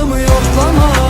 nabzımı yoklama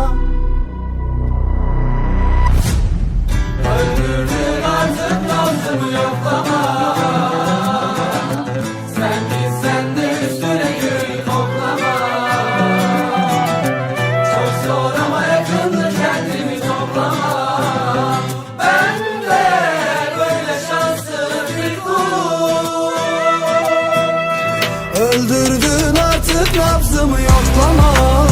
Nabzımı yoklama.